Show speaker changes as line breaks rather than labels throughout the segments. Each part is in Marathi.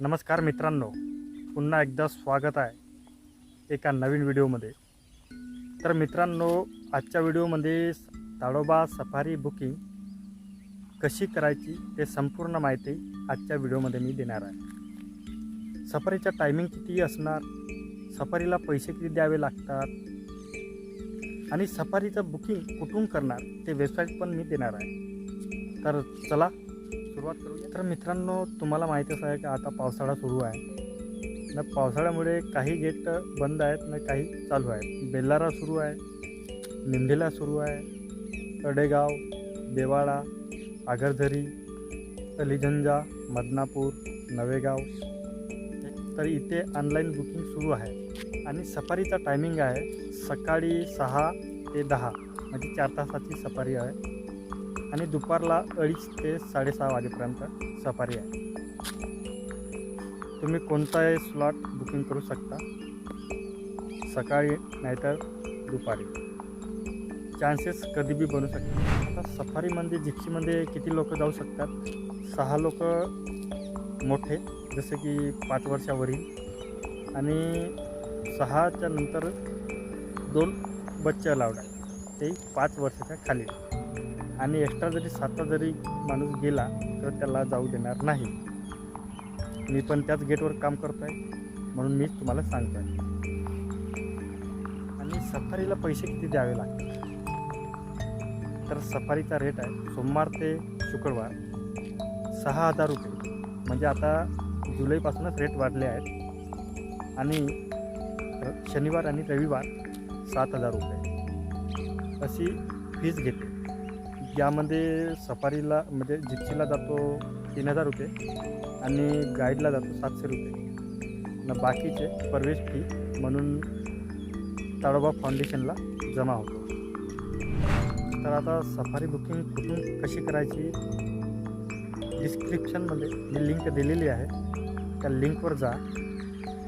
नमस्कार मित्रांनो. पुन्हा एकदा स्वागत आहे एका नवीन व्हिडिओमध्ये. तर मित्रांनो आजच्या व्हिडिओमध्ये ताडोबा सफारी बुकिंग कशी करायची ते संपूर्ण माहिती आजच्या व्हिडिओमध्ये मी देणार आहे. सफारीचा टायमिंग किती असणार? सफारीला पैसे किती द्यावे लागतात? आणि सफारीचं बुकिंग कुठून करणार ते वेबसाईट पण मी देणार आहे. तर चला सुरुवात करूया? तर मित्रांनो तुम्हाला माहीतच आहे की आता पावसाळा सुरू आहे. न पावसाळ्यामुळे काही गेट बंद आहेत न काही चालू आहेत. बेल्लारा सुरू आहे निंदेला सुरू आहे तडेगाव देवाळा आगरझरी अलिझंजा मदनापूर नवेगाव. तर इथे ऑनलाईन बुकिंग सुरू आहे. आणि सफारीचा टायमिंग आहे सकाळी सहा ते दहा. म्हणजे चार तासाची सफारी आहे. आणि दुपारला अडीच ते साडेसहा वाजेपर्यंत सफारी आहे. तुम्ही कोणताही स्लॉट बुकिंग करू शकता. सकाळी नाहीतर दुपारी. चान्सेस कधी बी बनू शकतात. आता सफारीमध्ये जिप्सीमध्ये किती लोक जाऊ शकतात? सहा लोक मोठे जसे की पाच वर्षावरील. आणि सहाच्या नंतर दोन बच्चे अलाउड आहे ते पाच वर्षाच्या खाली आणि एक्स्ट्रा जरी सातचा जरी माणूस गेला तर त्याला जाऊ देणार नाही. मी पण त्याच गेटवर काम करतो आहे म्हणून मीच तुम्हाला सांगतो आहे आणि सफारीला पैसे किती द्यावे लागतात तर सफारीचा रेट आहे सोमवार ते शुक्रवार सहा हजार रुपये. म्हणजे आता जुलैपासूनच रेट वाढले आहेत. आणि शनिवार आणि रविवार सात हजार रुपये. अशी फीज घेते. यामध्ये सफारीला म्हणजे जिप्सीला जातो तीन हजार रुपये आणि गाईडला जातो सातशे रुपये. न बाकीचे प्रवेश फी म्हणून ताडोबा फाउंडेशनला जमा होतो. तर आता सफारी बुकिंग कुठून कशी करायची? डिस्क्रिप्शनमध्ये मी लिंक दिलेली आहे. त्या लिंकवर जा.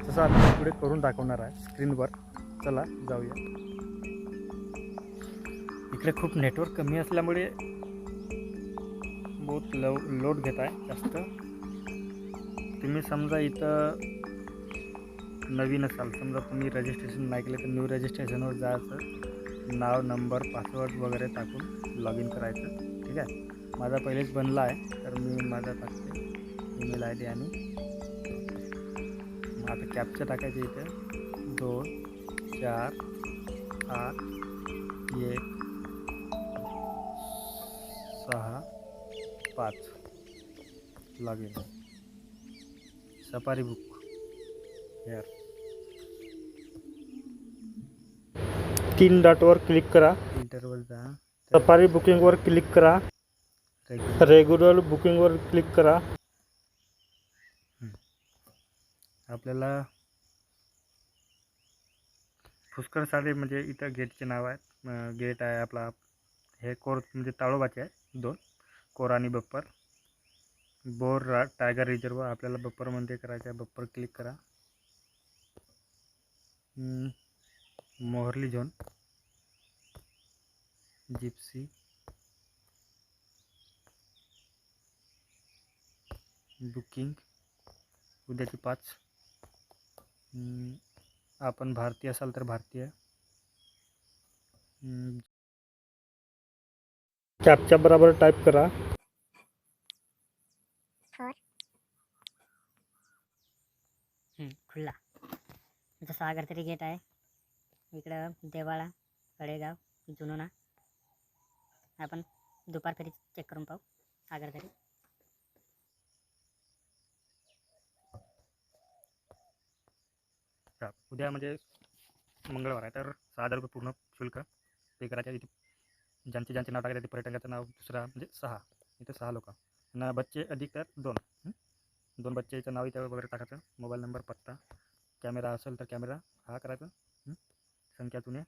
तसं आम्ही पुढे करून दाखवणार आहे स्क्रीनवर चला जाऊया. इकडे खूप नेटवर्क कमी असल्यामुळे बहुत लव लोड घेत आहे जास्त. तुम्ही समजा इथं नवीन असाल समजा तुम्ही रजिस्ट्रेशन नाही केलं तर न्यू रजिस्ट्रेशनवर जायचं. नाव नंबर पासवर्ड वगैरे टाकून लॉग इन करायचं. ठीक आहे? माझा पहिलेच बनला आहे तर मी माझा टाकते. ईमेल आय डी आणि आता कॅपचं टाकायचं इथे. दोन चार आठ एक पाच. Log in safari book here तीन डॉटवर क्लिक करा. फिल्टरवर जा सफारी बुकिंगवर क्लिक करा. रेग्युलर बुकिंगवर क्लिक करा. आपल्याला पुष्कळ सारे म्हणजे इथं गेटचे नाव आहेत. गेट आहे आपला. हे कोर म्हणजे ताळोबाचे आहे. दोन. कोर आणि बप्पर. बोर रा टायगर रिझर्व आपल्याला बप्परमध्ये करायचं आहे. बप्पर क्लिक करा. Moharli Moharli zone. Gypsy. Booking. उद्याची पाच. आपण भारतीय असाल तर भारतीय. हम्म, कॅपच्या बरोबर टाईप करा
हं, खुल्ला जसं सागरतरी गेट आहे. इकडं देवाळा कडेगाव जुनोना. आपण दुपार फेरी चेक करून पाहू.
सागरतरी उद्या म्हणजे मंगळवार आहे तर सहा हजार रुपये पूर्ण शुल्क पे करायचं इथे ज्यांचे ज्यांचे नाव टाकायचे ते पर्यटकाचं नाव दुसरा म्हणजे सहा. इथे सहा लोक. ना बच्चे अधिक तर दोन. दोन बच्चेचं नाव इथं वगैरे टाकायचं. मोबाईल नंबर पत्ता कॅमेरा असेल तर कॅमेरा हा करायचा. संख्या जुने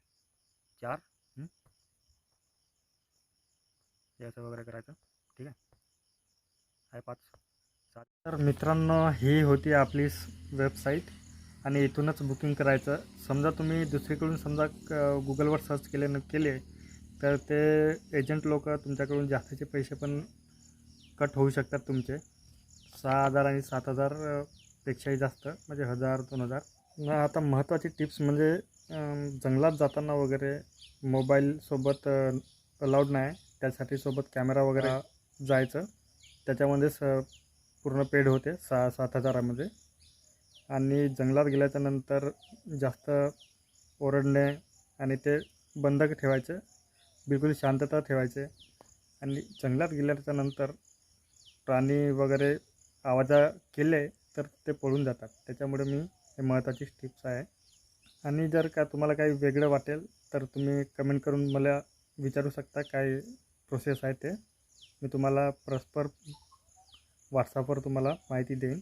चार याचं वगैरे करायचं. ठीक आहे? आहे पाच. सात. तर मित्रांनो ही होती आपली वेबसाईट आणि इथूनच बुकिंग करायचं. समजा तुम्ही दुसरीकडून समजा क- गुगलवर सर्च केले न केले तर ते एजंट लोक तुमच्याकडून जास्तीचे पैसे पण कट होऊ शकतात तुमचे. सहा हजार आणि सात हजार पेक्षाही जास्त म्हणजे हजार दोन हजार. आता महत्त्वाची टिप्स म्हणजे जंगलात जाताना वगैरे मोबाईलसोबत अलाउड नाही. त्यासाठी सोबत कॅमेरा वगैरे जायचं. त्याच्यामध्येच अं, पूर्ण पेड होते सहा सात हजारामध्ये. आणि जंगलात गेल्याच्यानंतर जास्त ओरडणे आणि ते बंद ठेवायचे. बिलकुल शांतता ठेवायचे. आणि जंगलात गेल्याच्यानंतर प्राणी वगैरे आवाजा केले तर ते पळून जातात. त्याच्यामुळे मी हे महत्त्वाची टिप्स आहे. आणि जर का तुम्हाला काही वेगळं वाटेल तर तुम्ही कमेंट करून मला विचारू शकता काय प्रोसेस आहे ते. मी तुम्हाला परस्पर व्हॉट्सअपवर तुम्हाला माहिती देईन.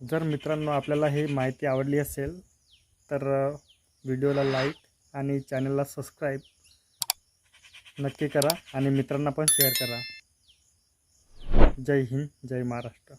जर मित्रांनो आपल्याला ही माहिती आवडली असेल तर व्हिडिओला लाईक आणि चॅनलला सबस्क्राईब नक्की करा आणि मित्रांना पण शेअर करा. जय हिंद जय महाराष्ट्र.